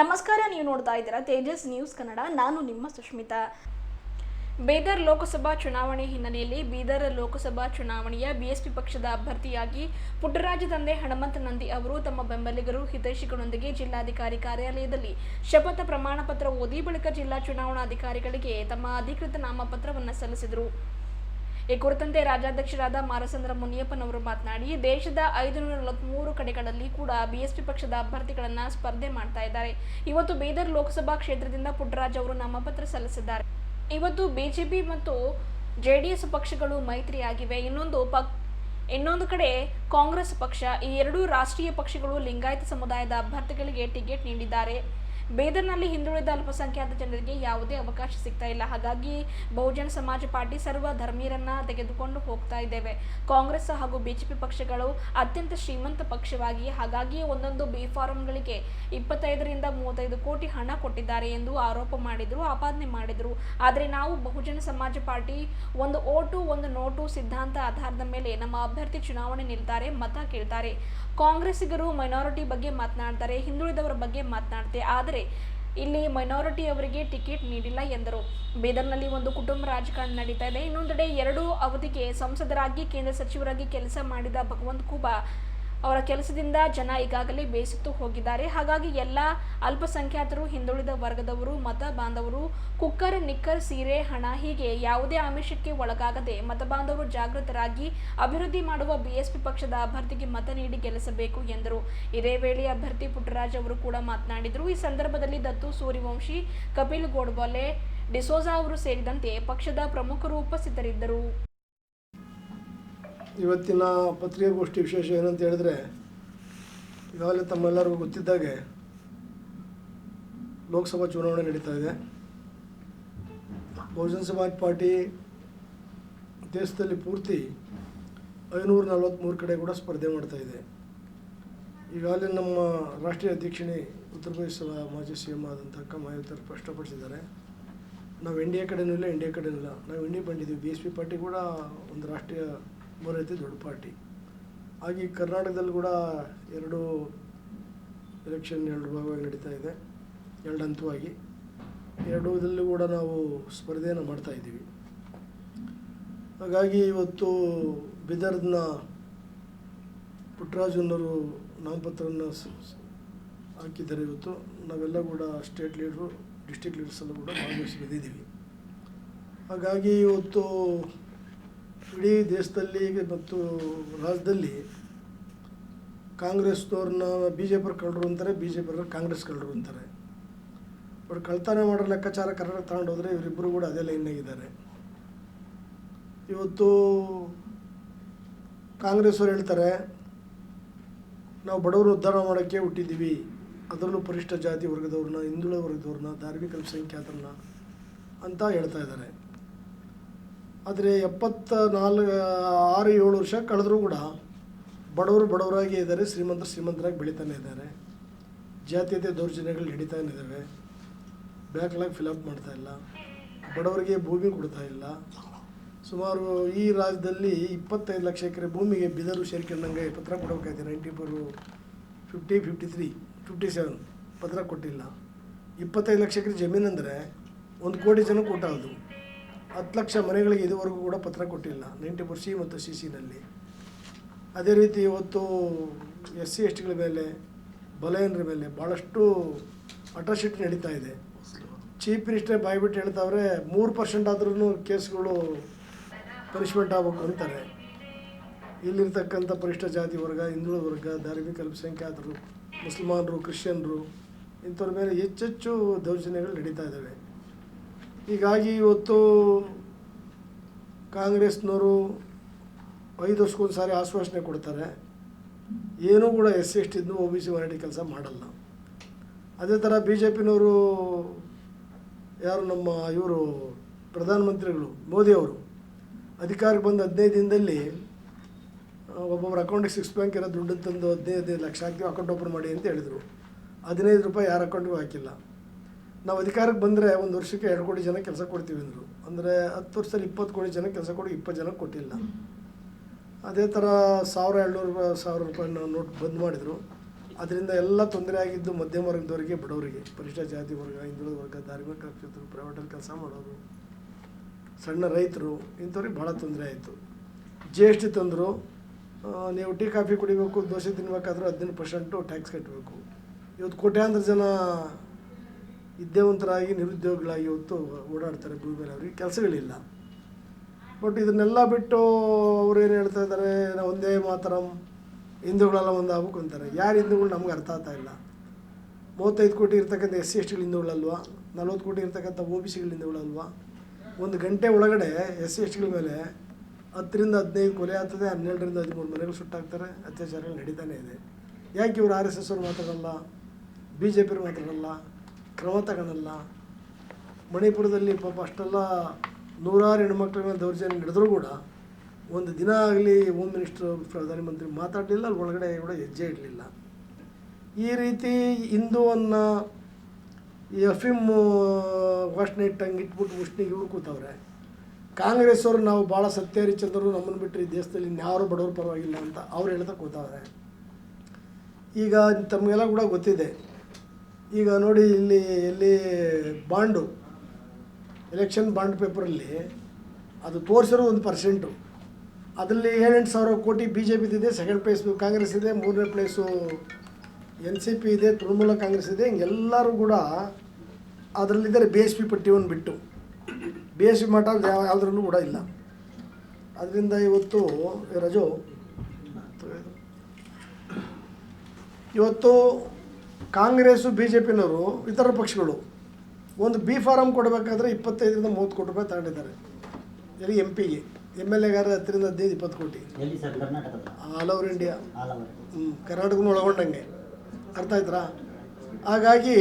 ನಮಸ್ಕಾರ, ನೀವು ನೋಡ್ತಾ ಇದ್ದೀರಾ ತೇಜಸ್ ನ್ಯೂಸ್ ಕನ್ನಡ. ನಾನು ನಿಮ್ಮ ಸುಷ್ಮಿತಾ ಬೀದರ್ ಲೋಕಸಭಾ ಚುನಾವಣೆ ಹಿನ್ನೆಲೆಯಲ್ಲಿ ಬೀದರ್ ಲೋಕಸಭಾ ಚುನಾವಣೆಯ ಬಿಎಸ್ಪಿ ಪಕ್ಷದ ಅಭ್ಯರ್ಥಿಯಾಗಿ ಪುಟ್ಟರಾಜ ತಂದೆ ಹನುಮಂತ ನಂದಿ ಅವರು ತಮ್ಮ ಬೆಂಬಲಿಗರು ಹಿತೈಷಿಗಳೊಂದಿಗೆ ಜಿಲ್ಲಾಧಿಕಾರಿ ಕಾರ್ಯಾಲಯದಲ್ಲಿ ಶಪಥ ಪ್ರಮಾಣ ಪತ್ರ ಓದಿ ಬಳಿಕ ಜಿಲ್ಲಾ ಚುನಾವಣಾಧಿಕಾರಿಗಳಿಗೆ ತಮ್ಮ ಅಧಿಕೃತ ನಾಮಪತ್ರವನ್ನು ಸಲ್ಲಿಸಿದರು. ಈ ಕುರಿತಂತೆ ರಾಜ್ಯಾಧ್ಯಕ್ಷರಾದ ಮಾರಸಂದ್ರ ಮುನಿಯಪ್ಪನವರು ಮಾತನಾಡಿ, ದೇಶದ ಐದುನೂರ ನಲವತ್ಮೂರು ಕಡೆಗಳಲ್ಲಿ ಕೂಡ ಬಿಎಸ್ಪಿ ಪಕ್ಷದ ಅಭ್ಯರ್ಥಿಗಳನ್ನ ಸ್ಪರ್ಧೆ ಮಾಡ್ತಾ ಇದ್ದಾರೆ. ಇವತ್ತು ಬೀದರ್ ಲೋಕಸಭಾ ಕ್ಷೇತ್ರದಿಂದ ಪುಟ್ಟರಾಜ್ ಅವರು ನಾಮಪತ್ರ ಸಲ್ಲಿಸಿದ್ದಾರೆ. ಇವತ್ತು ಬಿಜೆಪಿ ಮತ್ತು ಜೆಡಿಎಸ್ ಪಕ್ಷಗಳು ಮೈತ್ರಿಯಾಗಿವೆ. ಇನ್ನೊಂದು ಪಕ್, ಇನ್ನೊಂದು ಕಡೆ ಕಾಂಗ್ರೆಸ್ ಪಕ್ಷ, ಈ ಎರಡೂ ರಾಷ್ಟ್ರೀಯ ಪಕ್ಷಗಳು ಲಿಂಗಾಯತ ಸಮುದಾಯದ ಅಭ್ಯರ್ಥಿಗಳಿಗೆ ಟಿಕೆಟ್ ನೀಡಿದ್ದಾರೆ. ಬೀದರ್ನಲ್ಲಿ ಹಿಂದುಳಿದ ಅಲ್ಪಸಂಖ್ಯಾತ ಜನರಿಗೆ ಯಾವುದೇ ಅವಕಾಶ ಸಿಗ್ತಾ ಇಲ್ಲ. ಹಾಗಾಗಿ ಬಹುಜನ ಸಮಾಜ ಪಾರ್ಟಿ ಸರ್ವ ಧರ್ಮೀಯರನ್ನ ತೆಗೆದುಕೊಂಡು ಹೋಗ್ತಾ ಇದ್ದೇವೆ. ಕಾಂಗ್ರೆಸ್ ಹಾಗೂ ಬಿಜೆಪಿ ಪಕ್ಷಗಳು ಅತ್ಯಂತ ಶ್ರೀಮಂತ ಪಕ್ಷವಾಗಿ, ಹಾಗಾಗಿ ಒಂದೊಂದು ಬಿ ಫಾರಂಗಳಿಗೆ ಇಪ್ಪತ್ತೈದರಿಂದ ಮೂವತ್ತೈದು ಕೋಟಿ ಹಣ ಕೊಟ್ಟಿದ್ದಾರೆ ಎಂದು ಆರೋಪ ಮಾಡಿದ್ರು, ಆಪಾದನೆ ಮಾಡಿದ್ರು. ಆದರೆ ನಾವು ಬಹುಜನ ಸಮಾಜ ಪಾರ್ಟಿ ಒಂದು ಓಟು, ಒಂದು ನೋಟು, ಸಿದ್ಧಾಂತ, ಆಧಾರದ ಮೇಲೆ ನಮ್ಮ ಅಭ್ಯರ್ಥಿ ಚುನಾವಣೆ ನಿಲ್ತಾರೆ, ಮತ ಕೇಳ್ತಾರೆ. ಕಾಂಗ್ರೆಸ್ಸಿಗರು ಮೈನಾರಿಟಿ ಬಗ್ಗೆ ಮಾತನಾಡ್ತಾರೆ, ಹಿಂದುಳಿದವರ ಬಗ್ಗೆ ಮಾತನಾಡ್ತಾರೆ. ಆದರೆ ಇಲ್ಲಿ ಮೈನಾರಿಟಿ ಅವರಿಗೆ ಟಿಕೆಟ್ ನೀಡಿಲ್ಲ ಎಂದರು. ಬೀದರ್ನಲ್ಲಿ ಒಂದು ಕುಟುಂಬ ರಾಜಕಾರಣ ನಡೀತಾ ಇದೆ. ಇನ್ನೊಂದೆಡೆ ಎರಡು ಅವಧಿಗೆ ಸಂಸದರಾಗಿ, ಕೇಂದ್ರ ಸಚಿವರಾಗಿ ಕೆಲಸ ಮಾಡಿದ ಭಗವಂತ ಖೂಬಾ ಅವರ ಕೆಲಸದಿಂದ ಜನ ಈಗಾಗಲೇ ಬೇಸತ್ತು ಹೋಗಿದ್ದಾರೆ. ಹಾಗಾಗಿ ಎಲ್ಲ ಅಲ್ಪಸಂಖ್ಯಾತರು, ಹಿಂದುಳಿದ ವರ್ಗದವರು, ಮತ ಬಾಂಧವರು, ಕುಕ್ಕರ್, ನಿಕ್ಕರ್, ಸೀರೆ, ಹಣ, ಹೀಗೆ ಯಾವುದೇ ಆಮಿಷಕ್ಕೆ ಒಳಗಾಗದೆ ಮತ ಬಾಂಧವರು ಜಾಗೃತರಾಗಿ ಅಭಿವೃದ್ಧಿ ಮಾಡುವ ಬಿಎಸ್ಪಿ ಪಕ್ಷದ ಅಭ್ಯರ್ಥಿಗೆ ಮತ ನೀಡಿ ಗೆಲ್ಲಿಸಬೇಕು ಎಂದರು. ಇದೇ ವೇಳೆ ಅಭ್ಯರ್ಥಿ ಪುಟ್ಟರಾಜ್ ಅವರು ಕೂಡ ಮಾತನಾಡಿದರು. ಈ ಸಂದರ್ಭದಲ್ಲಿ ದತ್ತು ಸೂರ್ಯವಂಶಿ, ಕಪಿಲ್ ಗೋಡ್ಬಾಲೆ, ಡಿಸೋಜಾ ಅವರು ಸೇರಿದಂತೆ ಪಕ್ಷದ ಪ್ರಮುಖರು ಉಪಸ್ಥಿತರಿದ್ದರು. ಇವತ್ತಿನ ಪತ್ರಿಕಾಗೋಷ್ಠಿ ವಿಶೇಷ ಏನಂತ ಹೇಳಿದ್ರೆ, ಈಗಾಗಲೇ ತಮ್ಮೆಲ್ಲರಿಗೂ ಗೊತ್ತಿದ್ದಾಗೆ ಲೋಕಸಭಾ ಚುನಾವಣೆ ನಡೀತಾ ಇದೆ. ಬಹುಜನ ಸಮಾಜ್ ಪಾರ್ಟಿ ದೇಶದಲ್ಲಿ ಪೂರ್ತಿ ಐನೂರ ನಲವತ್ತ್ಮೂರು ಕಡೆ ಕೂಡ ಸ್ಪರ್ಧೆ ಮಾಡ್ತಾ ಇದೆ. ಈಗಾಗಲೇ ನಮ್ಮ ರಾಷ್ಟ್ರೀಯ ಅಧ್ಯಕ್ಷಿಣಿ ಉತ್ತರ ಪ್ರದೇಶದ ಮಾಜಿ ಸಿ ಎಂ ಆದಂಥ ಸ್ಪಷ್ಟಪಡಿಸಿದ್ದಾರೆ. ನಾವು ಎನ್ ಡಿ ಎ ಕಡೆನೂ ಇಲ್ಲ ಇಂಡಿಯಾ ಕಡೆನೂ ಇಲ್ಲ. ನಾವು ಇಂಡಿಪೆಂಡ್ ಬಂದಿದ್ದೀವಿ. ಬಿ ಎಸ್ ಪಿ ಪಾರ್ಟಿ ಕೂಡ ಒಂದು ರಾಷ್ಟ್ರೀಯ ಮೂರೈತಿ ದೊಡ್ಡ ಪಾರ್ಟಿ. ಹಾಗೆ ಕರ್ನಾಟಕದಲ್ಲಿ ಕೂಡ ಎರಡು ಎಲೆಕ್ಷನ್ ಎರಡು ಭಾಗವಾಗಿ ನಡೀತಾ ಇದೆ ಎರಡು ಹಂತವಾಗಿ ಎರಡೂದಲ್ಲೂ ಕೂಡ ನಾವು ಸ್ಪರ್ಧೆಯನ್ನು ಮಾಡ್ತಾ ಇದ್ದೀವಿ. ಹಾಗಾಗಿ ಇವತ್ತು ಬಿದರ್ನ ಪುಟ್ಟರಾಜನವರು ನಾಮಪತ್ರವನ್ನು ಹಾಕಿದ್ದಾರೆ ಇವತ್ತು. ನಾವೆಲ್ಲ ಕೂಡ ಸ್ಟೇಟ್ ಲೀಡ್ರು ಡಿಸ್ಟಿಕ್ ಲೀಡರ್ಸಲ್ಲೂ ಕೂಡ ಭಾಗವಹಿಸಿ ಬಂದಿದ್ದೀವಿ. ಹಾಗಾಗಿ ಇವತ್ತು ಇಡೀ ದೇಶದಲ್ಲಿ ಮತ್ತು ರಾಜ್ಯದಲ್ಲಿ ಕಾಂಗ್ರೆಸ್ನವ್ರನ್ನ ಬಿ ಜೆ ಪಿ ಕಳ್ಳರು ಅಂತಾರೆ ಬಿ ಜೆ ಪಿಯವ್ರು ಕಾಂಗ್ರೆಸ್ ಕಳ್ಳರು ಅಂತಾರೆ. ಬಟ್ ಕಳ್ತನ ಮಾಡೋ ಲೆಕ್ಕಾಚಾರ ಕರ್ನಾಟಕ ತಗೊಂಡು ಹೋದರೆ ಇವರಿಬ್ಬರು ಕೂಡ ಅದೇ ಲೈನ್ನಾಗಿದ್ದಾರೆ ಇವತ್ತು ಕಾಂಗ್ರೆಸ್ಸವ್ರು ಹೇಳ್ತಾರೆ, ನಾವು ಬಡವರು ಉದ್ಧಾರ ಮಾಡೋಕ್ಕೆ ಹುಟ್ಟಿದ್ದೀವಿ. ಅದರಲ್ಲೂ ಪರಿಷ್ಠ ಜಾತಿ ವರ್ಗದವ್ರನ್ನ, ಹಿಂದುಳಿದ ವರ್ಗದವ್ರನ್ನ, ಧಾರ್ಮಿಕ ಅಲ್ಪಸಂಖ್ಯಾತರನ್ನ ಅಂತ ಹೇಳ್ತಾ ಇದ್ದಾರೆ. ಆದರೆ ಎಪ್ಪತ್ತ ನಾಲ್ಕು, ಆರು, ಏಳು ವರ್ಷ ಕಳೆದರೂ ಕೂಡ ಬಡವರು ಬಡವರಾಗಿ ಇದ್ದಾರೆ, ಶ್ರೀಮಂತರು ಶ್ರೀಮಂತರಾಗಿ ಬೆಳೀತಾನೆ ಇದ್ದಾರೆ. ಜಾತೀಯತೆ ದೌರ್ಜನ್ಯಗಳು ನಡೀತಾನೆ ಇದ್ದಾವೆ. ಬ್ಯಾಕ್ಲಾಗ್ ಫಿಲಪ್ ಮಾಡ್ತಾ ಇಲ್ಲ. ಬಡವರಿಗೆ ಭೂಮಿ ಕೊಡ್ತಾ ಇಲ್ಲ. ಸುಮಾರು ಈ ರಾಜ್ಯದಲ್ಲಿ ಇಪ್ಪತ್ತೈದು ಲಕ್ಷ ಎಕರೆ ಭೂಮಿಗೆ ಬಿದರು ಸೇರ್ಕೊಂಡಂಗೆ ಪತ್ರ ಕೊಡಬೇಕಾಯ್ತು. Ninety four fifty fifty three fifty seven ಪತ್ರ ಕೊಟ್ಟಿಲ್ಲ. ಇಪ್ಪತ್ತೈದು ಲಕ್ಷ ಎಕರೆ ಜಮೀನು ಅಂದರೆ ಒಂದು ಕೋಟಿ ಜನ ಕೊಟ್ಟದು ಹತ್ತು ಲಕ್ಷ ಮನೆಗಳಿಗೆ ಇದುವರೆಗೂ ಕೂಡ ಪತ್ರ ಕೊಟ್ಟಿಲ್ಲ. ನೈಂಟಿ ಫೋರ್ ಸಿ ಮತ್ತು ಸಿ ಸಿನಲ್ಲಿ. ಅದೇ ರೀತಿ ಇವತ್ತು ಎಸ್ ಸಿ ಎಸ್ ಟಿಗಳ ಮೇಲೆ ಬಲಯನರ ಮೇಲೆ ಭಾಳಷ್ಟು ಅಟ್ರಾಸಿಟಿ ನಡೀತಾ ಇದೆ. ಚೀಫ್ ಮಿನಿಸ್ಟ್ರೇ ಬಾಯ್ಬಿಟ್ಟು ಹೇಳ್ತಾವ್ರೆ, ಮೂರು ಪರ್ಸೆಂಟ್ ಆದ್ರೂ ಕೇಸ್ಗಳು ಪನಿಷ್ಮೆಂಟ್ ಆಗಬೇಕು ಅಂತಾರೆ. ಇಲ್ಲಿರ್ತಕ್ಕಂಥ ಪರಿಷ್ಠ ಜಾತಿ ವರ್ಗ, ಹಿಂದುಳಿದ ವರ್ಗ, ಧಾರ್ಮಿಕ ಅಲ್ಪಸಂಖ್ಯಾತರು, ಮುಸಲ್ಮಾನರು, ಕ್ರಿಶ್ಚಿಯನ್ರು, ಇಂಥವ್ರ ಮೇಲೆ ಹೆಚ್ಚೆಚ್ಚು ದೌರ್ಜನ್ಯಗಳು ನಡೀತಾ ಇದ್ದಾವೆ. ಹೀಗಾಗಿ ಇವತ್ತು ಕಾಂಗ್ರೆಸ್ನವರು ಐದು ವರ್ಷಕ್ಕೊಂದು ಸಾರಿ ಆಶ್ವಾಸನೆ ಕೊಡ್ತಾರೆ. ಏನೂ ಕೂಡ ಎಸ್ ಎಸ್ ಟಿದ್ದು ಒ ಬಿ ಸಿ ಮರಾಠಿ ಕೆಲಸ ಮಾಡಲ್ಲ. ಅದೇ ಥರ ಬಿ ಜೆ ಪಿನವರು ಯಾರು ನಮ್ಮ ಇವರು ಪ್ರಧಾನಮಂತ್ರಿಗಳು ಮೋದಿಯವರು ಅಧಿಕಾರಕ್ಕೆ ಬಂದ ಹದಿನೈದು ದಿನದಲ್ಲಿ ಒಬ್ಬೊಬ್ಬರು ಅಕೌಂಟಿಗೆ ಸಿಕ್ಸ್ ಬ್ಯಾಂಕ್ ಇರೋ ದುಡ್ಡು ತಂದು ಹದಿನೈದು ಲಕ್ಷ ಹಾಕ್ತೀವಿ, ಅಕೌಂಟ್ ಓಪನ್ ಮಾಡಿ ಅಂತ ಹೇಳಿದರು. ಹದಿನೈದು ರೂಪಾಯಿ ಯಾರ ಅಕೌಂಟಿಗೂ ಹಾಕಿಲ್ಲ. ನಾವು ಅಧಿಕಾರಕ್ಕೆ ಬಂದರೆ ಒಂದು ವರ್ಷಕ್ಕೆ ಎರಡು ಕೋಟಿ ಜನ ಕೆಲಸ ಕೊಡ್ತೀವಿ ಅಂದರು. ಅಂದರೆ ಹತ್ತು ವರ್ಷದಲ್ಲಿ ಇಪ್ಪತ್ತು ಕೋಟಿ ಜನ ಕೆಲಸ ಕೊಡಿ, ಇಪ್ಪತ್ತು ಜನ ಕೊಟ್ಟಿಲ್ಲ. ಅದೇ ಥರ ಸಾವಿರ ಎರಡುನೂರು, ಸಾವಿರ ರೂಪಾಯಿ ನೋಟ್ ಬಂದ್ ಮಾಡಿದರು. ಅದರಿಂದ ಎಲ್ಲ ತೊಂದರೆ ಆಗಿದ್ದು ಮಧ್ಯಮ ವರ್ಗದವರಿಗೆ, ಬಡವರಿಗೆ ಪರಿಷ್ಠ ಜಾತಿ ವರ್ಗ, ಹಿಂದುಳಿದ ವರ್ಗ, ಧಾರ್ಮಿಕ ಕ್ಷೇತ್ರ ಪ್ರೈವೇಟಲ್ಲಿ ಕೆಲಸ ಮಾಡೋರು, ಸಣ್ಣ ರೈತರು, ಇಂಥವ್ರಿಗೆ ಭಾಳ ತೊಂದರೆ ಆಯಿತು. ಜಿ ಎಸ್ ಟಿ ತಂದರು ನೀವು ಟೀ, ಕಾಫಿ ಕುಡಿಬೇಕು, ದೋಸೆ ತಿನ್ಬೇಕಾದ್ರೂ ಹದಿನೈದು ಪರ್ಸೆಂಟು ಟ್ಯಾಕ್ಸ್ ಕಟ್ಟಬೇಕು ಇವತ್ತು ಕೋಟ್ಯಾಂತರ ಜನ ವಿದ್ಯಾವಂತರಾಗಿ ನಿರುದ್ಯೋಗಿಗಳಾಗಿ ಇವತ್ತು ಓಡಾಡ್ತಾರೆ ಭೂಮಿ ಮೇಲೆ ಅವರಿಗೆ ಕೆಲಸಗಳಿಲ್ಲ. ಬಟ್ ಇದನ್ನೆಲ್ಲ ಬಿಟ್ಟು ಅವ್ರು ಏನು ಹೇಳ್ತಾ ಇದ್ದಾರೆ ಒಂದೇ ಮಾತರಂ, ಹಿಂದೂಗಳೆಲ್ಲ ಒಂದು ಅಂತಾರೆ ಯಾರು ಹಿಂದೂಗಳು ನಮ್ಗೆ ಅರ್ಥ ಆಗ್ತಾ ಇಲ್ಲ. ಮೂವತ್ತೈದು ಕೋಟಿ ಇರ್ತಕ್ಕಂಥ ಎಸ್ ಸಿ ಎಸ್ ಟಿಗಳು ಹಿಂದೂಗಳಲ್ವಾ? ನಲ್ವತ್ತು ಕೋಟಿ ಇರ್ತಕ್ಕಂಥ ಒ ಬಿ ಸಿಗಳು ಹಿಂದೂಗಳಲ್ವಾ? ಒಂದು ಗಂಟೆ ಒಳಗಡೆ ಎಸ್ ಸಿ ಎಸ್ ಟಿಗಳ ಮೇಲೆ ಹತ್ತರಿಂದ ಹದಿನೈದು ಕೊಲೆ ಆಗ್ತದೆ, ಹನ್ನೆರಡರಿಂದ ಹದಿಮೂರು ಮನೆಗಳು ಸುಟ್ಟಾಗ್ತಾರೆ, ಅತ್ಯಾಚಾರಗಳು ನಡೀತಾನೆ ಇದೆ. ಯಾಕೆ ಇವರು ಆರ್ ಎಸ್ ಎಸ್ ಅವ್ರು ಮಾತಾಡಲ್ಲ? ಬಿ ಜೆ ಪಿಯವ್ರು ಮಾತಾಡಲ್ಲ? ಕ್ರಮ ತಗೊಳಲ್ಲ ಮಣಿಪುರದಲ್ಲಿ ಪಾಪ ಅಷ್ಟೆಲ್ಲ ನೂರಾರು ಹೆಣ್ಮಕ್ಳ ಮೇಲೆ ದೌರ್ಜನ್ಯ ನಡೆದರೂ ಕೂಡ ಒಂದು ದಿನ ಆಗಲಿ ಹೋಮ್ ಮಿನಿಸ್ಟ್ರು ಪ್ರಧಾನಮಂತ್ರಿ ಮಾತಾಡಲಿಲ್ಲ, ಅಲ್ಲಿ ಒಳಗಡೆ ಕೂಡ ಹೆಜ್ಜೆ ಇಡಲಿಲ್ಲ. ಈ ರೀತಿ ಹಿಂದೂವನ್ನು ಈ ಅಫೀಮ್ ವಾಸನೆ ಇಟ್ಟಂಗೆ ಇಟ್ಬಿಟ್ಟು ಮುಷ್ಣಿಗೆ ಇವ್ರು ಕೂತವ್ರೆ. ಕಾಂಗ್ರೆಸ್ ಅವರು ನಾವು ಭಾಳ ಸತ್ಯ ಹರಿಚಂದ್ರರು ನಮ್ಮನ್ನು ಬಿಟ್ಟರೆ ಈ ದೇಶದಲ್ಲಿ ಇನ್ಯಾರು ಬಡವರು ಪರವಾಗಿಲ್ಲ ಅಂತ ಅವ್ರು ಹೇಳ್ತಾ ಕೂತವ್ರೆ. ಈಗ ತಮಗೆಲ್ಲ ಕೂಡ ಗೊತ್ತಿದೆ. ಈಗ ನೋಡಿ ಇಲ್ಲಿ ಇಲ್ಲಿ ಬಾಂಡು ಎಲೆಕ್ಷನ್ ಬಾಂಡ್ ಪೇಪರಲ್ಲಿ ಅದು ತೋರಿಸಿರೋ ಒಂದು ಪರ್ಸೆಂಟು ಅದರಲ್ಲಿ ಏಳೆಂಟು ಸಾವಿರ ಕೋಟಿ ಬಿ ಜೆ ಪಿದಿದೆ ಸೆಕೆಂಡ್ ಪ್ಲೇಸ್ ಕಾಂಗ್ರೆಸ್ ಇದೆ, ಮೂರನೇ ಪ್ಲೇಸು ಎನ್ ಸಿ ಪಿ ಇದೆ, ತೃಣಮೂಲ ಕಾಂಗ್ರೆಸ್ ಇದೆ, ಹಿಂಗೆಲ್ಲರೂ ಕೂಡ ಅದರಲ್ಲಿದ್ದಾರೆ ಬಿ ಎಸ್ ಪಿ ಪಟ್ಟಿಯನ್ನು ಬಿಟ್ಟು. ಬಿ ಎಸ್ ಪಿ ಮಠ ಯಾವ, ಯಾವುದ್ರಲ್ಲೂ ಕೂಡ ಇಲ್ಲ. ಅದರಿಂದ ಇವತ್ತು ರಜು, ಇವತ್ತು ಕಾಂಗ್ರೆಸ್ಸು ಬಿ ಜೆ ಪಿನವರು ಇತರ ಪಕ್ಷಗಳು ಒಂದು ಬಿ ಫಾರಮ್ ಕೊಡಬೇಕಾದ್ರೆ ಇಪ್ಪತ್ತೈದರಿಂದ ಮೂವತ್ತು ಕೋಟಿ ರೂಪಾಯಿ ತಗೊಂಡಿದ್ದಾರೆ. ಎಲ್ಲಿ ಎಂ ಪಿಗೆ ಎಂ ಎಲ್ ಎಗಾರ ಹತ್ತರಿಂದ ಹದಿನೈದು ಇಪ್ಪತ್ತು ಕೋಟಿ. All over India. ಹ್ಞೂ ಕರ್ನಾಟಕನೂ ಒಳಗೊಂಡಂಗೆ. ಅರ್ಥ ಆಯ್ತಾ ಹಾಗಾಗಿ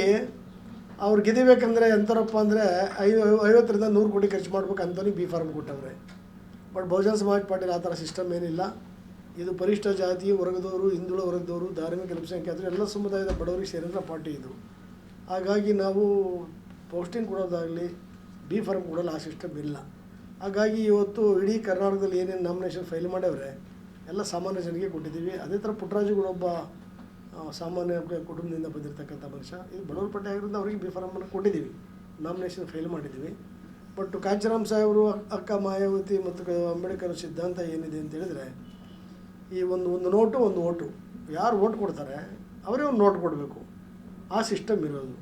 ಅವ್ರು ಗೆದಿಬೇಕಂದ್ರೆ ಎಂಥರಪ್ಪ ಅಂದರೆ ಐದು ಐವತ್ತರಿಂದ ನೂರು ಕೋಟಿ ಖರ್ಚು ಮಾಡ್ಬೇಕು ಅಂತಲೇ ಬಿ ಫಾರ್ಮ್ ಕೊಟ್ಟವ್ರೆ. ಬಟ್ ಬಹುಜನ ಸಮಾಜ ಪಾರ್ಟಿಲಿ ಆ ಥರ ಸಿಸ್ಟಮ್ ಏನಿಲ್ಲ. ಇದು ಪರಿಷ್ಠ ಜಾತಿ, ವರ್ಗದವರು, ಹಿಂದುಳ ವರ್ಗದವರು, ಧಾರ್ಮಿಕ ಅಲ್ಪಸಂಖ್ಯಾತರು, ಎಲ್ಲ ಸಮುದಾಯದ ಬಡವರಿಗೆ ಸೇರಿದ ಪಾರ್ಟಿ ಇದು. ಹಾಗಾಗಿ ನಾವು ಪೋಸ್ಟಿಂಗ್ ಕೊಡೋದಾಗಲಿ ಬಿ ಫಾರ್ಮ್ ಕೊಡೋಲ್ಲ, ಆ ಸಿಸ್ಟಮ್ ಇಲ್ಲ. ಹಾಗಾಗಿ ಇವತ್ತು ಇಡೀ ಕರ್ನಾಟಕದಲ್ಲಿ ಏನೇನು ನಾಮಿನೇಷನ್ ಫೈಲ್ ಮಾಡ್ಯವ್ರೆ, ಎಲ್ಲ ಸಾಮಾನ್ಯ ಜನರಿಗೆ ಕೊಟ್ಟಿದ್ದೀವಿ. ಅದೇ ಥರ ಪುಟ್ಟರಾಜು ಕೂಡ ಒಬ್ಬ ಸಾಮಾನ್ಯ ಕುಟುಂಬದಿಂದ ಬಂದಿರತಕ್ಕಂಥ ಮನುಷ್ಯ. ಇದು ಬಡವರ ಪಟ್ಟಿ ಆಗಿರೋದ್ರಿಂದ ಅವರಿಗೆ ಬಿ ಫಾರಮನ್ನು ಕೊಟ್ಟಿದ್ದೀವಿ. ನಾಮಿನೇಷನ್ ಫೈಲ್ ಮಾಡಿದ್ದೀವಿ. ಬಟ್ ಕಾಂಚರಾಮ್ ಸಾಹೇಬರು, ಅಕ್ಕ ಮಾಯಾವತಿ ಮತ್ತು ಅಂಬೇಡ್ಕರ್ ಸಿದ್ಧಾಂತ ಏನಿದೆ ಅಂತ ಹೇಳಿದರೆ ಈ ಒಂದು ಒಂದು ನೋಟು ಒಂದು ಓಟು. ಯಾರು ಓಟ್ ಕೊಡ್ತಾರೆ ಅವರೇ ಒಂದು ನೋಟ್ ಕೊಡಬೇಕು. ಆ ಸಿಸ್ಟಮ್ ಇರೋದು.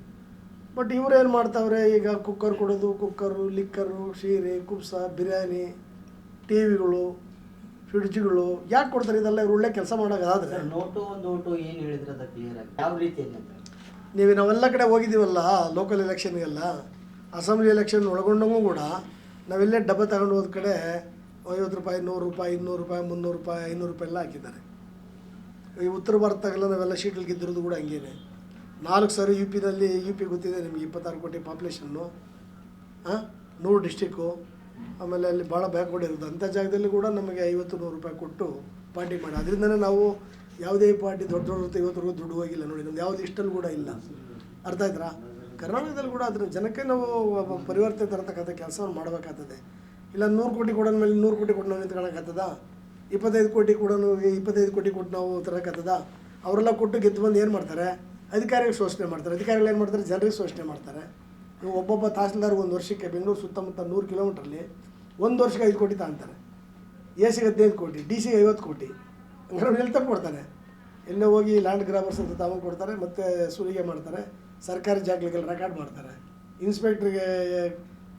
ಬಟ್ ಇವ್ರೇನು ಮಾಡ್ತಾವ್ರೆ ಈಗ ಕುಕ್ಕರ್ ಕೊಡೋದು ಕುಕ್ಕರು ಲಿಕ್ಕರು ಸೀರೆ ಕುಪ್ಸ ಬಿರಿಯಾನಿ ಟಿ ವಿಗಳು ಫ್ರಿಡ್ಜ್ಗಳು ಯಾಕೆ ಕೊಡ್ತಾರೆ? ಇದೆಲ್ಲ ಇವ್ರು ಒಳ್ಳೆ ಕೆಲಸ ಮಾಡೋಕ್ಕಾದ್ರೆ ನೋಟು ಒಂದು ಓಟು ಏನು ಹೇಳಿದ್ರೆ ಅದು ಕ್ಲಿಯರ್ ಆಗಿ? ಯಾವ ರೀತಿ ನೀವು ನಾವೆಲ್ಲ ಕಡೆ ಹೋಗಿದ್ದೀವಲ್ಲ ಲೋಕಲ್ ಎಲೆಕ್ಷನ್ಗೆಲ್ಲ ಅಸೆಂಬ್ಲಿ ಎಲೆಕ್ಷನ್ ಒಳಗೊಂಡಂಗೂ ಕೂಡ ನಾವೆಲ್ಲೇ ಡಬ್ಬ ತಗೊಂಡು ಹೋದ ಕಡೆ ಐವತ್ತು ರೂಪಾಯಿ ನೂರು ರೂಪಾಯಿ, ಇನ್ನೂರು ರೂಪಾಯಿ, ಮುನ್ನೂರು ರೂಪಾಯಿ, ಐನೂರು ರೂಪಾಯಿ ಎಲ್ಲ ಹಾಕಿದ್ದಾರೆ. ಈ ಉತ್ತರ ಭಾರತದಾಗೆಲ್ಲ ನಾವೆಲ್ಲ ಶೀಟ್ಗಳು ಗೆದ್ದಿರೋದು ಕೂಡ ಹಂಗೇನೆ. ನಾಲ್ಕು ಸಾವಿರ ಯು ಪಿನಲ್ಲಿ ಯು ಪಿ ಗೊತ್ತಿದೆ ನಿಮಗೆ, ಇಪ್ಪತ್ತಾರು ಕೋಟಿ ಪಾಪ್ಯುಲೇಷನ್ನು ಹಾಂ ನೂರು ಡಿಸ್ಟಿಕ್ಕು ಆಮೇಲೆ ಅಲ್ಲಿ ಭಾಳ ಬ್ಯಾಕ್ವರ್ಡ್ ಇರೋದು. ಅಂಥ ಜಾಗದಲ್ಲಿ ಕೂಡ ನಮಗೆ ಐವತ್ತು, ನೂರು ರೂಪಾಯಿ ಕೊಟ್ಟು ಪಾರ್ಟಿ ಮಾಡಿ. ಅದರಿಂದನೇ ನಾವು ಯಾವುದೇ ಪಾರ್ಟಿ ದೊಡ್ಡ ದೊಡ್ಡ ಇವತ್ತರೆಗೂ ದುಡ್ಡು ಹೋಗಿಲ್ಲ ನೋಡಿ. ನಮ್ದು ಯಾವ್ದು ಇಷ್ಟಲ್ಲಿ ಕೂಡ ಇಲ್ಲ. ಅರ್ಥ ಆಯ್ತಾ ಕರ್ನಾಟಕದಲ್ಲಿ ಕೂಡ ಅದ್ರ ಜನಕ್ಕೆ ನಾವು ಪರಿವರ್ತನೆ ತರತಕ್ಕಂಥ ಕೆಲಸವನ್ನು ಮಾಡಬೇಕಾಗ್ತದೆ. ಇಲ್ಲ, ನೂರು ಕೋಟಿ ಕೊಡೋನ ಮೇಲೆ ನೂರು ಕೋಟಿ ಕೊಟ್ಟು ನಾವು ನಿಂತ್ಕೊಳಕ್ಕಾಗ್ತದ ಇಪ್ಪತ್ತೈದು ಕೋಟಿ ಕೊಡೋನು ಇಪ್ಪತ್ತೈದು ಕೋಟಿ ಕೊಟ್ಟು ನಾವು ತರಕತ್ತದ ಅವರೆಲ್ಲ ಕೊಟ್ಟು ಗೆದ್ದು ಬಂದು ಏನು ಮಾಡ್ತಾರೆ? ಅಧಿಕಾರಿಗಳು ಶೋಷಣೆ ಮಾಡ್ತಾರೆ. ಅಧಿಕಾರಿಗಳು ಏನು ಮಾಡ್ತಾರೆ? ಜನರಿಗೆ ಶೋಷಣೆ ಮಾಡ್ತಾರೆ. ಒಬ್ಬೊಬ್ಬ ತಹಸೀಲ್ದಾರ್ಗೆ ಒಂದು ವರ್ಷಕ್ಕೆ ಬೆಂಗಳೂರು ಸುತ್ತಮುತ್ತ ನೂರು ಕಿಲೋಮೀಟ್ರಲ್ಲಿ ಒಂದು ವರ್ಷಕ್ಕೆ ಐದು ಕೋಟಿ ತಗೊಂತಾರೆ. ಎ ಸಿಗೆ ಹದಿನೈದು ಕೋಟಿ ಡಿ ಸಿಗೆ ಐವತ್ತು ಕೋಟಿ. ಹಂಗಾರೆ ಎಲ್ಲಿ ಕೊಡ್ತಾನೆ ಎಲ್ಲೇ ಹೋಗಿ ಲ್ಯಾಂಡ್ ಗ್ರಾಬರ್ಸ್ ಅಂತ ತಾವು ಕೊಡ್ತಾರೆ, ಮತ್ತು ಸುಲಿಗೆ ಮಾಡ್ತಾರೆ, ಸರ್ಕಾರಿ ಜಾಗಗಳಿಗೆಲ್ಲ ರೆಕಾರ್ಡ್ ಮಾಡ್ತಾರೆ. ಇನ್ಸ್ಪೆಕ್ಟ್ರಿಗೆ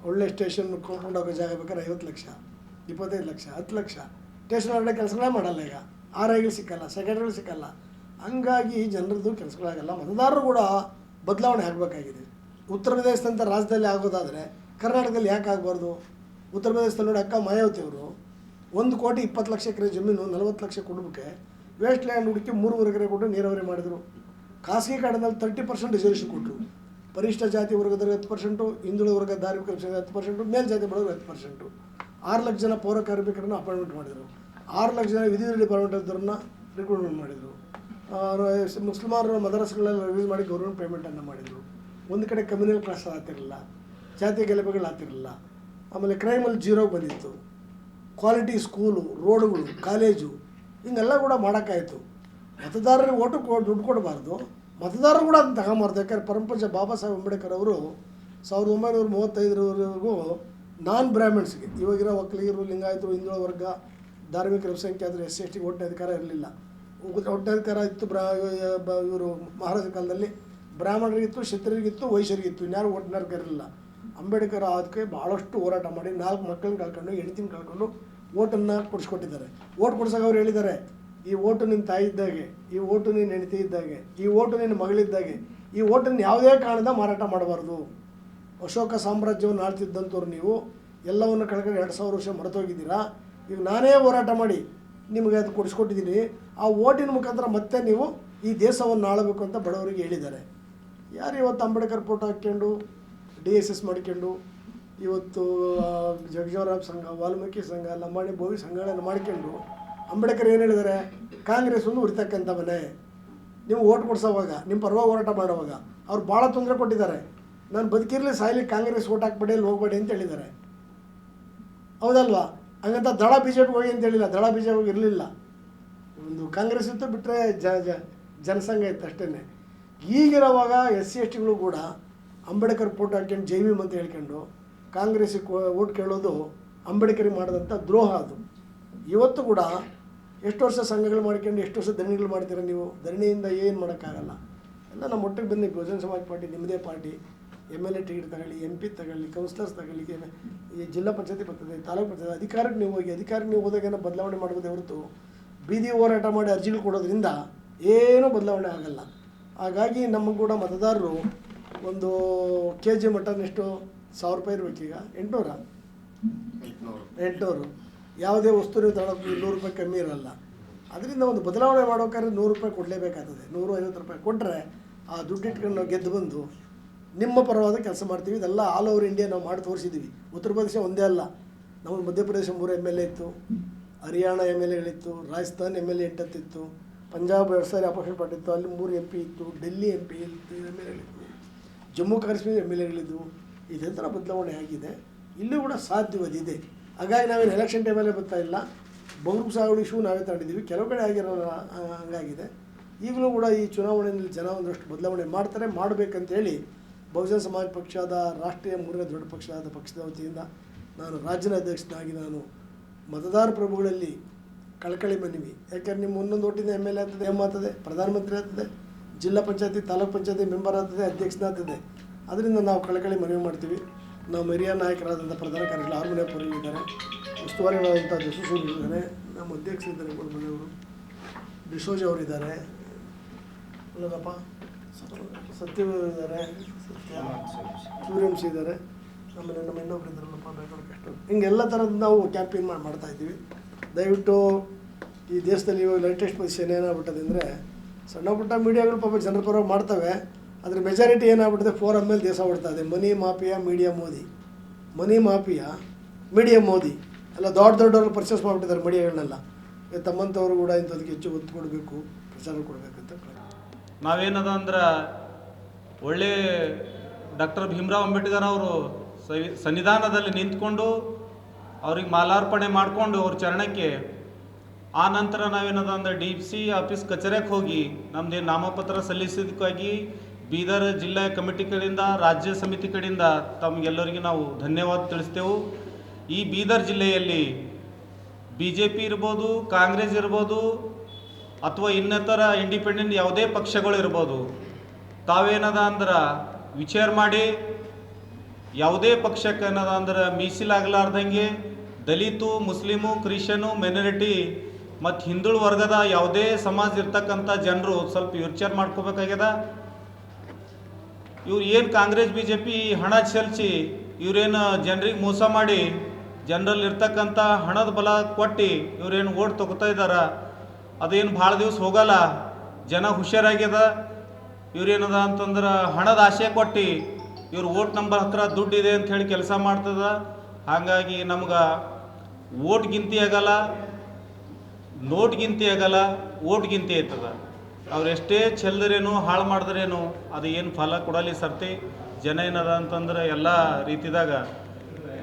ಒಳ್ಳೆ ಸ್ಟೇಷನ್ ಕೊಂಡ್ಕೊಂಡು ಹೋಗೋ ಜಾಗ ಬೇಕಾದ್ರೆ ಐವತ್ತು ಲಕ್ಷ, ಇಪ್ಪತ್ತೈದು ಲಕ್ಷ, ಹತ್ತು ಲಕ್ಷ. ಸ್ಟೇಷನ್ ಹೊರಗಡೆ ಕೆಲಸಗಳೇ ಮಾಡಲ್ಲ ಈಗ. ಆರ್ ಐಗಳು ಸಿಕ್ಕಲ್ಲ ಸೆಕ್ರೆಟರಿಗಳು ಸಿಕ್ಕಲ್ಲ. ಹಂಗಾಗಿ ಜನರದ್ದು ಕೆಲಸಗಳಾಗಲ್ಲ ಮತದಾರರು ಕೂಡ ಬದಲಾವಣೆ ಆಗಬೇಕಾಗಿದೆ. ಉತ್ತರ ಪ್ರದೇಶದಂಥ ರಾಜ್ಯದಲ್ಲಿ ಆಗೋದಾದರೆ ಕರ್ನಾಟಕದಲ್ಲಿ ಯಾಕೆ ಆಗಬಾರ್ದು? ಉತ್ತರ ಪ್ರದೇಶದಲ್ಲಿ ನೋಡಿ ಅಕ್ಕ ಮಾಯಾವತಿ ಅವರು ಒಂದು ಕೋಟಿ ಇಪ್ಪತ್ತು ಲಕ್ಷ ಎಕರೆ ಜಮೀನು, ನಲವತ್ತು ಲಕ್ಷ ಕುಟುಂಬಕ್ಕೆ ವೇಸ್ಟ್ ಲ್ಯಾಂಡ್ ಹುಡುಕಿ ಮೂರುವರೆ ಎಕರೆ ಕೊಟ್ಟು ನೀರಾವರಿ ಮಾಡಿದರು. ಖಾಸಗಿ ಕಾಡದಲ್ಲಿ ತರ್ಟಿ ಪರ್ಸೆಂಟ್ ರಿಸರ್ವೇಷನ್ ಕೊಟ್ಟರು ಪರಿಷ್ಠ ಜಾತಿ ವರ್ಗದವರು ಹತ್ತು ಪರ್ಸೆಂಟು, ಹಿಂದುಳಿದ ವರ್ಗ ಧಾರ್ಮಿಕ ಹತ್ತು ಪರ್ಸೆಂಟು, ಮೇಲ್ಜಾತಿ ಬಡವರು ಹತ್ತು ಪರ್ಸೆಂಟು. ಆರು ಲಕ್ಷ ಜನ ಪೌರ ಕಾರ್ಮಿಕರನ್ನು ಅಪಾಯಿಂಟ್ಮೆಂಟ್ ಮಾಡಿದರು. ಆರು ಲಕ್ಷ ಜನ ವಿಧಿ ಡಿಪಾರ್ಟ್ಮೆಂಟ್ ಇದ್ದವ್ರನ್ನ ರಿಕ್ರೂಟ್ಮೆಂಟ್ ಮಾಡಿದರು. ಮುಸ್ಲಿಮರ ಮದರಸ್ಗಳೆಲ್ಲ ರಿಲೀಸ್ ಮಾಡಿ ಗೌರ್ಮೆಂಟ್ ಪೇಮೆಂಟನ್ನು ಮಾಡಿದರು. ಒಂದು ಕಡೆ ಕಮ್ಯುನಲ್ ಕ್ಲಾಸ್ ಆಗ್ತಿರಲಿಲ್ಲ. ಜಾತಿ ಗಲಭೆಗಳು ಆಗ್ತಿರಲಿಲ್ಲ. ಆಮೇಲೆ ಕ್ರೈಮಲ್ಲಿ ಜೀರೋಗೆ ಬಂದಿತ್ತು. ಕ್ವಾಲಿಟಿ ಸ್ಕೂಲು ರೋಡುಗಳು ಕಾಲೇಜು ಹಿಂಗೆಲ್ಲ ಕೂಡ ಮಾಡೋಕ್ಕಾಯಿತು. ಮತದಾರರಿಗೆ ಓಟು ದುಡ್ಡು ಕೊಡಬಾರ್ದು. ಮತದಾರರು ಕೂಡ ಅದನ್ನ ತಗೊಂಬಾರ್ದು. ಯಾಕಂದ್ರೆ ಪರಮಪೂಜ್ಯ ಬಾಬಾ ಸಾಹೇಬ್ ಅಂಬೇಡ್ಕರ್ ಅವರು ಸಾವಿರದ ಒಂಬೈನೂರ ಮೂವತ್ತೈದರವರೆಗೂ ನಾನ್ ಬ್ರಾಹ್ಮಿಣ್ಸ್ಗೆ, ಇವಾಗಿರೋ ಒಕ್ಕಲಿಗರು ಲಿಂಗಾಯತರು ಹಿಂದುಳ ವರ್ಗ, ಧಾರ್ಮಿಕ ಅಲ್ಪಸಂಖ್ಯಾತರು ಎಸ್ ಸಿ, ಎಸ್ ಟಿ ಒಟ್ಟೆ ಅಧಿಕಾರ ಇರಲಿಲ್ಲ. ಒಟ್ಟೆ ಅಧಿಕಾರ ಇತ್ತು ಬ್ರಾ ಇವರು ಮಹಾರಾಜ ಕಾಲದಲ್ಲಿ. ಬ್ರಾಹ್ಮಣರಿಗಿತ್ತು, ಕ್ಷತ್ರಿಯರಿಗಿತ್ತು, ವೈಶ್ಯರಿಗಿತ್ತು. ಇನ್ಯಾರು ಅಧಿಕಾರ ಇರಲಿಲ್ಲ. ಅಂಬೇಡ್ಕರ್ ಅದಕ್ಕೆ ಭಾಳಷ್ಟು ಹೋರಾಟ ಮಾಡಿ ನಾಲ್ಕು ಮಕ್ಕಳನ್ನ ಕಳ್ಕೊಂಡು, ಹೆಂಡ್ತಿನ ಕಳ್ಕೊಂಡು ಓಟನ್ನು ಕೊಡಿಸ್ಕೊಟ್ಟಿದ್ದಾರೆ. ಓಟ್ ಕೊಡ್ಸೋಕೆ ಅವ್ರು ಹೇಳಿದ್ದಾರೆ. ಈ ಓಟು ನಿನ್ನ ತಾಯಿ ಇದ್ದಾಗೆ, ಈ ಓಟು ನಿನ್ನ ಹೆಂಡತಿ ಇದ್ದಾಗೆ, ಈ ಓಟು ನಿನ್ನ ಮಗಳಿದ್ದಾಗೆ, ಈ ಓಟನ್ನು ಯಾವುದೇ ಕಾರಣದ ಮಾರಾಟ ಮಾಡಬಾರ್ದು. ಅಶೋಕ ಸಾಮ್ರಾಜ್ಯವನ್ನು ಆಳ್ತಿದ್ದಂಥವ್ರು ನೀವು, ಎಲ್ಲವನ್ನು ಕಳ್ಕೊಂಡು ಎರಡು ಸಾವಿರ ವರ್ಷ ಮರೆತೋಗಿದ್ದೀರಾ? ಈಗ ನಾನೇ ಹೋರಾಟ ಮಾಡಿ ನಿಮಗೆ ಅದು ಕೊಡಿಸ್ಕೊಟ್ಟಿದ್ದೀನಿ. ಆ ಓಟಿನ ಮುಖಾಂತರ ಮತ್ತೆ ನೀವು ಈ ದೇಶವನ್ನು ಆಳಬೇಕು ಅಂತ ಬಡವರಿಗೆ ಹೇಳಿದ್ದಾರೆ. ಯಾರು ಇವತ್ತು ಅಂಬೇಡ್ಕರ್ ಫೋಟೋ ಹಾಕ್ಕೊಂಡು, ಡಿ ಎಸ್ ಎಸ್ ಮಾಡ್ಕೊಂಡು, ಇವತ್ತು ಜಗಜೋರಾಮ್ ಸಂಘ, ವಾಲ್ಮೀಕಿ ಸಂಘ, ಲಂಬಾಣಿ ಭೋವಿ ಸಂಘಗಳನ್ನು ಮಾಡ್ಕೊಂಡು ಅಂಬೇಡ್ಕರ್ ಏನು ಹೇಳಿದ್ದಾರೆ ಕಾಂಗ್ರೆಸ್ ಒಂದು ಉರಿತಕ್ಕಂಥ ಮನೆ ನೀವು ಓಟ್ ಕೊಡ್ಸೋವಾಗ ನಿಮ್ಮ ಪರವಾಗಿ ಹೋರಾಟ ಮಾಡುವಾಗ ಅವ್ರು ಭಾಳ ತೊಂದರೆ ಕೊಟ್ಟಿದ್ದಾರೆ. ನಾನು ಬದುಕಿರಲಿ, ಸಾಯಲಿ ಕಾಂಗ್ರೆಸ್ ಓಟ್ ಹಾಕ್ಬೇಡಿ, ಅಲ್ಲಿ ಹೋಗ್ಬೇಡಿ ಅಂತ ಹೇಳಿದ್ದಾರೆ. ಹೌದಲ್ವಾ? ಹಂಗಂತ ದಳ ಬಿ ಜೆ ಹೋಗಿ ಅಂತ ಹೇಳಿಲ್ಲ. ದಳ ಬಿ ಜೆ ಪಿ ಇರಲಿಲ್ಲ. ಒಂದು ಕಾಂಗ್ರೆಸ್ ಇತ್ತು ಬಿಟ್ಟರೆ ಜ ಜ, ಜನಸಂಘ ಇತ್ತು ಅಷ್ಟೇ ಈಗಿರೋವಾಗ ಎಸ್ ಸಿ ಎಸ್ ಟಿಗಳು ಕೂಡ ಅಂಬೇಡ್ಕರ್ ಫೋಟೋ ಹಾಕ್ಕೊಂಡು ಜೈ ಭೀಮ್ ಅಂತ ಹೇಳ್ಕೊಂಡು ಕಾಂಗ್ರೆಸ್ಸಿಗೆ ಓಟ್ ಕೇಳೋದು ಅಂಬೇಡ್ಕರ್ ಮಾಡಿದಂಥ ದ್ರೋಹ ಅದು. ಇವತ್ತು ಕೂಡ ಎಷ್ಟು ವರ್ಷ ಸಂಘಗಳು ಮಾಡ್ಕೊಂಡು ಎಷ್ಟು ವರ್ಷ ಧರಣಿಗಳು ಮಾಡ್ತೀರ ನೀವು? ಧರಣಿಯಿಂದ ಏನು ಮಾಡೋಕ್ಕಾಗಲ್ಲ. ಎಲ್ಲ ನಮ್ಮ ಒಟ್ಟಿಗೆ ಬಂದು ಬಹುಜನ ಸಮಾಜ ಪಾರ್ಟಿ ನಿಮ್ಮದೇ party. M L A ticket ತಗೊಳ್ಳಿ ಎಂ ಪಿ ತಗೊಳ್ಳಿ ಕೌನ್ಸಿಲರ್ಸ್ ತಗೊಳ್ಳಿ ಈ ಜಿಲ್ಲಾ ಪಂಚಾಯತಿ ಬರ್ತದೆ ತಾಲೂಕು ಪಂಚಾಯತಿ ಅಧಿಕಾರಕ್ಕೆ ನೀವು ಹೋಗಿ ಅಧಿಕಾರಕ್ಕೆ ನೀವು ಹೋದಾಗೇನೋ ಬದಲಾವಣೆ ಮಾಡ್ಬೋದೇ ಹೊರತು ಬೀದಿ ಹೋರಾಟ ಮಾಡಿ ಅರ್ಜಿಗಳು ಕೊಡೋದ್ರಿಂದ ಏನೂ ಬದಲಾವಣೆ ಆಗಲ್ಲ. ಹಾಗಾಗಿ ನಮ್ಮ ಕೂಡ ಮತದಾರರು ಒಂದು ಕೆ ಜಿ ಮಟನ್ ಎಷ್ಟು? ಸಾವಿರ ರೂಪಾಯಿ ಇರ್ಬೇಕೀಗ ಎಂಟುನೂರ. ಎಂಟುನೂರು. ಯಾವುದೇ ವಸ್ತು ನೀವು ತಗೊಳ್ಳೋದು ನೂರು ರೂಪಾಯಿ ಕಮ್ಮಿ ಇರಲ್ಲ. ಅದರಿಂದ ಒಂದು ಬದಲಾವಣೆ ಮಾಡೋಕ್ಕಾದ್ರೆ ನೂರು ರೂಪಾಯಿ ಕೊಡಲೇಬೇಕಾಗ್ತದೆ. ನೂರು ಐವತ್ತು ರೂಪಾಯಿ ಕೊಟ್ಟರೆ ಆ ದುಡ್ಡು ಇಟ್ಕೊಂಡು ನಾವು ಗೆದ್ದು ಬಂದು ನಿಮ್ಮ ಪರವಾದ ಕೆಲಸ ಮಾಡ್ತೀವಿ. ಇದೆಲ್ಲ ಆಲ್ ಓವರ್ ಇಂಡಿಯಾ ನಾವು ಮಾಡಿ ತೋರಿಸಿದ್ದೀವಿ ಉತ್ತರ ಪ್ರದೇಶ ಒಂದೇ ಅಲ್ಲ. ನಮ್ಮ ಮಧ್ಯಪ್ರದೇಶ ಮೂರು ಎಂ ಎಲ್ ಎ ಇತ್ತು. ಹರಿಯಾಣ ಎಂ ಎಲ್ ಎಗಳಿತ್ತು ರಾಜಸ್ಥಾನ್ ಎಂ ಎಲ್ ಎ ಎಂಟತ್ತಿತ್ತು. ಪಂಜಾಬ್ ಎರಡು ಸಾರಿ ಅಪೋಸಿಷನ್ ಪಾರ್ಟಿ ಇತ್ತು ಅಲ್ಲಿ ಮೂರು ಎಂ ಪಿ ಇತ್ತು. ಡೆಲ್ಲಿ ಎಂ ಪಿ ಇತ್ತು. ಎಂ ಎಲ್ ಎಗಳಿತ್ತು ಜಮ್ಮು ಕಾಶ್ಮೀರ ಎಂ ಎಲ್ ಎಗಳಿದ್ದವು ಥರ ಬದಲಾವಣೆ ಆಗಿದೆ. ಇಲ್ಲೂ ಕೂಡ ಸಾಧ್ಯವಾದಿದೆ ಹಾಗಾಗಿ ನಾವೇನು ಎಲೆಕ್ಷನ್ ಟೈಮಲ್ಲೇ ಬರ್ತಾ ಇಲ್ಲ. ಬಹುರೂಪ ಸಾಗುವಳಿ ಇಶ್ಯೂ ನಾವೇ ತಗೊಂಡಿದ್ದೀವಿ. ಕೆಲವು ಕಡೆ ಆಗಿರೋಲ್ಲ ಹಂಗಾಗಿದೆ. ಈಗಲೂ ಕೂಡ ಈ ಚುನಾವಣೆಯಲ್ಲಿ ಜನ ಒಂದಷ್ಟು ಬದಲಾವಣೆ ಮಾಡ್ತಾರೆ ಮಾಡಬೇಕಂತೇಳಿ ಬಹುಜನ ಸಮಾಜ ಪಕ್ಷದ, ರಾಷ್ಟ್ರೀಯ ಮೂರನೇ ದೊಡ್ಡ ಪಕ್ಷದ ಪಕ್ಷದ ವತಿಯಿಂದ ನಾನು ರಾಜ್ಯದ ಅಧ್ಯಕ್ಷನಾಗಿ ನಾನು ಮತದಾರ ಪ್ರಭುಗಳಲ್ಲಿ ಕಳಕಳಿ ಮನವಿ. ಯಾಕೆಂದ್ರೆ ನಿಮ್ಮ ಒಂದೊಂದು ಓಟಿಂದ ಎಂ ಎಲ್ ಎ ಆಗ್ತದೆ ಎಂ ಆಗ್ತದೆ, ಪ್ರಧಾನಮಂತ್ರಿ ಆಗ್ತದೆ, ಜಿಲ್ಲಾ ಪಂಚಾಯತಿ, ತಾಲೂಕು ಪಂಚಾಯತಿ ಮೆಂಬರ್ ಆಗ್ತದೆ, ಅಧ್ಯಕ್ಷನಾಗ್ತದೆ. ಅದರಿಂದ ನಾವು ಕಳಕಳಿ ಮನವಿ ಮಾಡ್ತೀವಿ. ನಮ್ಮ ಹಿರಿಯ ನಾಯಕರಾದಂಥ ಪ್ರಧಾನ ಕಾರ್ಯದರ್ಶಿ ಆರ್ ಮನೆಯಪ್ಪರು ಇದ್ದಾರೆ. ಉಸ್ತುವಾರಿಗಳಾದಂಥ ದಸೂರು ಇದ್ದಾರೆ. ನಮ್ಮ ಅಧ್ಯಕ್ಷರಿದ್ದಾರೆ ಮನೆಯವರು. ಡಿಸೋಜ್ ಅವರಿದ್ದಾರೆ ಅಲ್ಲದಪ್ಪ ಸತ್ಯ ಇದ್ದಾರೆ. ಸೂರ್ಯವಂಶಿ ಇದ್ದಾರೆ. ಆಮೇಲೆ ನಮ್ಮ ಇನ್ನೊಬ್ರು ಇದ್ದಾರಲ್ಲಪ್ಪ ಬೇಕಾದ್ರೆ ಕಷ್ಟ ಹಿಂಗೆಲ್ಲ ಥರದ ನಾವು ಕ್ಯಾಂಪೇನ್ ಮಾಡಿ ಮಾಡ್ತಾ ಇದ್ದೀವಿ. ದಯವಿಟ್ಟು ಈ ದೇಶದಲ್ಲಿ ಲೇಟೆಸ್ಟ್ ಪೊಸಿಷನ್ ಏನಾಗ್ಬಿಟ್ಟದೆ ಅಂದರೆ ಸಣ್ಣ ಪುಟ್ಟ ಮೀಡಿಯಾಗಳು ಪಾಪ ಜನರ ಪರವಾಗಿ ಮಾಡ್ತವೆ. ಅದ್ರ ಮೆಜಾರಿಟಿ ಏನಾಗ್ಬಿಟ್ಟಿದೆ? ಎಂ ಎಲ್ ದೇಶ ಓಡ್ತಾ ಇದೆ. Money mafia media Modi. Money mafia media Modi. ಎಲ್ಲ ದೊಡ್ಡ ದೊಡ್ಡವ್ರು ಪರ್ಚೇಸ್ ಮಾಡಿಬಿಟ್ಟಿದ್ದಾರೆ ಮೀಡಿಯಾಗಳನ್ನೆಲ್ಲ. ತಮ್ಮಂಥವ್ರು ಕೂಡ ಇಂಥದಕ್ಕೆ ಹೆಚ್ಚು ಒತ್ತು ಕೊಡಬೇಕು, ಪ್ರಚಾರ ಕೊಡಬೇಕು ಅಂತ ನಾವೇನದ ಅಂದ್ರೆ ಒಳ್ಳೆ ಡಾಕ್ಟರ್ ಭೀಮರಾವ್ ಅಂಬೇಡ್ಕರ್ ಅವರು ಸನ್ನಿಧಾನದಲ್ಲಿ ನಿಂತ್ಕೊಂಡು ಅವ್ರಿಗೆ ಮಾಲಾರ್ಪಣೆ ಮಾಡಿಕೊಂಡು ಅವ್ರ ಚರಣಕ್ಕೆ ಆ ನಂತರ ನಾವೇನದ ಅಂದ್ರೆ ಡಿ ಸಿ ಆಫೀಸ್ ಕಚೇರಿಗೆ ಹೋಗಿ ನಮ್ದೇನು ನಾಮಪತ್ರ ಸಲ್ಲಿಸಿದಕ್ಕಾಗಿ ಬೀದರ್ ಜಿಲ್ಲಾ ಕಮಿಟಿ ಕಡೆಯಿಂದ, ರಾಜ್ಯ ಸಮಿತಿ ಕಡೆಯಿಂದ ತಮಗೆಲ್ಲರಿಗೆ ನಾವು ಧನ್ಯವಾದ ತಿಳಿಸ್ತೇವೆ. ಈ ಬೀದರ್ ಜಿಲ್ಲೆಯಲ್ಲಿ ಬಿ ಜೆ ಪಿ ಇರ್ಬೋದು, ಕಾಂಗ್ರೆಸ್ ಇರ್ಬೋದು, ಅಥವಾ ಇನ್ನಿತರ ಇಂಡಿಪೆಂಡೆಂಟ್ ಯಾವುದೇ ಪಕ್ಷಗಳು ಇರ್ಬೋದು, ತಾವೇನದ ಅಂದ್ರೆ ವಿಚಾರ ಮಾಡಿ, ಯಾವುದೇ ಪಕ್ಷಕ್ಕೆ ಏನದ ಅಂದ್ರೆ ಮೀಸಲಾಗಲಾರ್ದಂಗೆ ದಲಿತು, ಮುಸ್ಲಿಮು ಕ್ರಿಶ್ಚನು ಮೆನಾರಿಟಿ ಮತ್ತು ಹಿಂದುಳ ವರ್ಗದ ಯಾವುದೇ ಸಮಾಜ ಇರ್ತಕ್ಕಂಥ ಜನರು ಸ್ವಲ್ಪ ವಿಚಾರ ಮಾಡ್ಕೋಬೇಕಾಗ್ಯದ. ಇವ್ರು ಏನು ಕಾಂಗ್ರೆಸ್ ಬಿ ಜೆ ಪಿ ಹಣ ಚೆಲ್ಸಿ ಇವ್ರೇನು ಜನರಿಗೆ ಮೋಸ ಮಾಡಿ ಜನರಲ್ಲಿ ಇರ್ತಕ್ಕಂಥ ಹಣದ ಬಲ ಕೊಟ್ಟು ಇವ್ರೇನು ಓಟ್ ತೊಗೋತಾ ಇದ್ದಾರ ಅದೇನು ಭಾಳ ದಿವಸ ಹೋಗಲ್ಲ, ಜನ ಹುಷಾರಾಗ್ಯದ, ಇವ್ರೇನದ ಅಂತಂದ್ರೆ ಹಣದ ಆಸೆ ಕೊಟ್ಟು ಇವ್ರು ಓಟ್ ನಂಬರ್ ಹತ್ರ ದುಡ್ಡಿದೆ ಅಂತ ಹೇಳಿ ಕೆಲಸ ಮಾಡ್ತದ, ಹಾಗಾಗಿ ನಮ್ಗೆ ಓಟ್ ಗಿಂತಿ ಆಗಲ್ಲ, ನೋಟ್ ಗಿಂತಿ ಆಗಲ್ಲ, ಓಟ್ ಗಿಂತಿ ಆಯ್ತದ ಅವ್ರು ಎಷ್ಟೇ ಚೆಲ್ಲದ್ರೇನು ಹಾಳು ಮಾಡಿದ್ರೇನು, ಅದು ಏನು ಫಲ ಕೊಡಲಿ ಸರ್ತಿ? ಜನ ಏನದ ಅಂತಂದ್ರೆ ಎಲ್ಲ ರೀತಿದಾಗ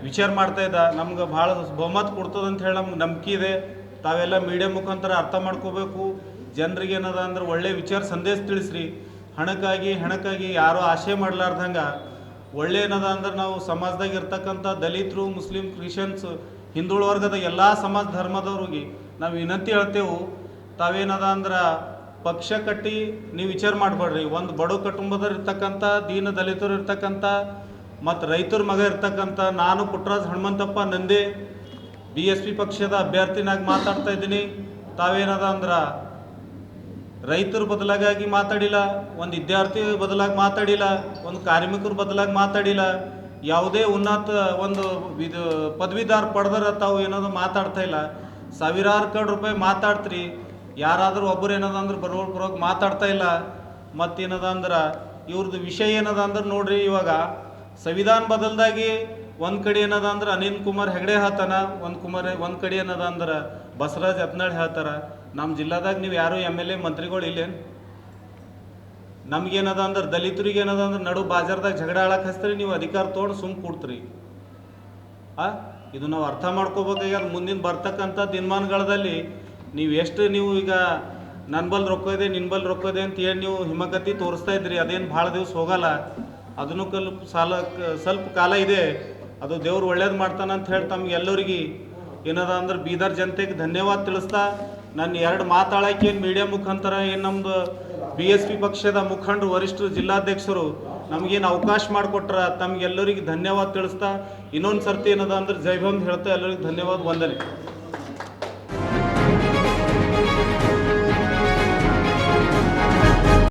ವಿಚಾರ ಮಾಡ್ತಾ ಇದ್ದ. ನಮ್ಗೆ ಭಾಳ ಬಹುಮತ ಕೊಡ್ತದೆ ಅಂತ ಹೇಳಿ ನಮ್ಗೆ ನಂಬಿಕೆ ಇದೆ. ತಾವೆಲ್ಲ ಮೀಡಿಯಾ ಮುಖಾಂತರ ಅರ್ಥ ಮಾಡ್ಕೋಬೇಕು. ಜನರಿಗೆ ಏನದ ಅಂದ್ರೆ ಒಳ್ಳೆ ವಿಚಾರ ಸಂದೇಶ ತಿಳಿಸ್ರಿ. ಹಣಕ್ಕಾಗಿ ಹಣಕ್ಕಾಗಿ ಯಾರೂ ಆಶೆ ಮಾಡಲಾರ್ದಂಗೆ ಒಳ್ಳೆ ಏನದ ಅಂದ್ರೆ ನಾವು ಸಮಾಜದಾಗ ಇರ್ತಕ್ಕಂಥ ದಲಿತರು, ಮುಸ್ಲಿಂ, ಕ್ರಿಶ್ಚಿಯನ್ಸ್, ಹಿಂದುಳ ವರ್ಗದ ಎಲ್ಲ ಸಮಾಜ ಧರ್ಮದವ್ರಿಗೆ ನಾವು ವಿನಂತಿ ಹೇಳ್ತೇವೆ. ತಾವೇನದ ಅಂದ್ರೆ ಪಕ್ಷ ಕಟ್ಟಿ ನೀವು ವಿಚಾರ ಮಾಡಬೇಡ್ರಿ ಒಂದು ಬಡ ಕುಟುಂಬದವ್ರು ಇರ್ತಕ್ಕಂಥ, ದೀನ ದಲಿತರು ಇರ್ತಕ್ಕಂಥ, ಮತ್ತು ರೈತರ ಮಗ ಇರ್ತಕ್ಕಂಥ, ನಾನು Puttaraj Hanumanthappa Nandi B S P ಪಕ್ಷದ ಅಭ್ಯರ್ಥಿನಾಗಿ ಮಾತಾಡ್ತಾ ಇದ್ದೀನಿ. ತಾವೇನದ ಅಂದ್ರೆ ರೈತರ ಬದಲಾಗಿ ಮಾತಾಡಿಲ್ಲ, ಒಂದು ವಿದ್ಯಾರ್ಥಿ ಬದಲಾಗಿ ಮಾತಾಡಿಲ್ಲ, ಒಂದು ಕಾರ್ಮಿಕರು ಬದಲಾಗಿ ಮಾತಾಡಿಲ್ಲ, ಯಾವುದೇ ಉನ್ನತ ಒಂದು ಇದು ಪದವೀಧರ ಪಡೆದ್ರೆ ತಾವು ಏನಾದ್ರು ಮಾತಾಡ್ತಾ ಇಲ್ಲ. ಸಾವಿರಾರು ಕೋಟಿ ರೂಪಾಯಿ ಮಾತಾಡ್ತ್ರಿ. ಯಾರಾದರೂ ಒಬ್ಬರು ಏನದ ಅಂದ್ರೆ ಬರೋರು ಬರೋಕೆ ಮಾತಾಡ್ತಾ ಇಲ್ಲ ಮತ್ತೇನದ ಅಂದ್ರೆ ಇವ್ರದ್ದು ವಿಷಯ ಏನದ ಅಂದ್ರೆ ನೋಡ್ರಿ ಇವಾಗ, ಸಂವಿಧಾನ ಬದಲ್ದಾಗಿ ಒಂದು ಕಡೆ ಏನದ ಅಂದ್ರೆ ಅನಿಲ್ ಕುಮಾರ್ ಹೆಗಡೆ ಹೇಳ್ತಾನ, ಒಂದು ಕುಮಾರ್ ಒಂದು ಕಡೆ ಏನದ ಅಂದ್ರೆ ಬಸವರಾಜ್ ಹತ್ನಾಳ್ ಹೇಳ್ತಾರ ನಮ್ಮ ಜಿಲ್ಲಾದಾಗ ನೀವು ಯಾರು ಎಂ ಎಲ್ ಎ ಮಂತ್ರಿಗಳು ಇಲ್ಲೇನು? ನಮ್ಗೇನದ ಅಂದ್ರೆ ದಲಿತರಿಗೆ ಏನದ ಅಂದ್ರೆ ನಡು ಬಾಜಾರ್ದಾಗ ಜಗಳ ಆಳಕ್ಕೆ ಹಚ್ತೀರಿ, ನೀವು ಅಧಿಕಾರ ತೊಗೊಂಡು ಸುಮ್ಮ ಕೊಡ್ತೀರಿ. ಆ, ಇದು ನಾವು ಅರ್ಥ ಮಾಡ್ಕೋಬೇಕಾಗ್ಯದ ಮುಂದಿನ ಬರ್ತಕ್ಕಂಥ ದಿನಮಾನಗಳಲ್ಲಿ ನೀವು ಎಷ್ಟು ನೀವು ಈಗ ನನ್ನ ಬಲ್ ರೊಕ್ಕ ಇದೆ ನಿನ್ನ ಬಲ್ ರೊಕ್ಕ ಇದೆ ಅಂತ ಹೇಳಿ ನೀವು ಹಿಮಗತಿ ತೋರಿಸ್ತಾ ಇದ್ರಿ, ಅದೇನು ಭಾಳ ದಿವಸ ಹೋಗಲ್ಲ. ಅದನ್ನು ಕಲ್ ಸಾಲ ಸ್ವಲ್ಪ ಕಾಲ ಇದೆ, ಅದು ದೇವ್ರು ಒಳ್ಳೇದು ಮಾಡ್ತಾನೆ ಅಂತ ಹೇಳಿ ತಮ್ಗೆ ಎಲ್ಲರಿಗೆ ಏನದ ಅಂದ್ರೆ ಬೀದರ್ ಜನತೆಗೆ ಧನ್ಯವಾದ ತಿಳಿಸ್ತಾ, ನನ್ನ ಎರಡು ಮಾತಾಡಕ್ಕೆ ಏನು ಮೀಡಿಯಾ ಮುಖಾಂತರ ಏನು ನಮ್ಮದು ಬಿ ಎಸ್ ಪಿ ಪಕ್ಷದ ಮುಖಂಡರು ವರಿಷ್ಠರು ಜಿಲ್ಲಾಧ್ಯಕ್ಷರು ನಮಗೇನು ಅವಕಾಶ ಮಾಡಿಕೊಟ್ರ ತಮ್ಗೆಲ್ಲರಿಗೆ ಧನ್ಯವಾದ ತಿಳಿಸ್ತಾ ಇನ್ನೊಂದು ಸರ್ತಿ ಏನದ ಅಂದ್ರೆ ಜೈ ಭೀಮ್ ಹೇಳ್ತಾ ಎಲ್ಲರಿಗೂ ಧನ್ಯವಾದ, ವಂದನೆ.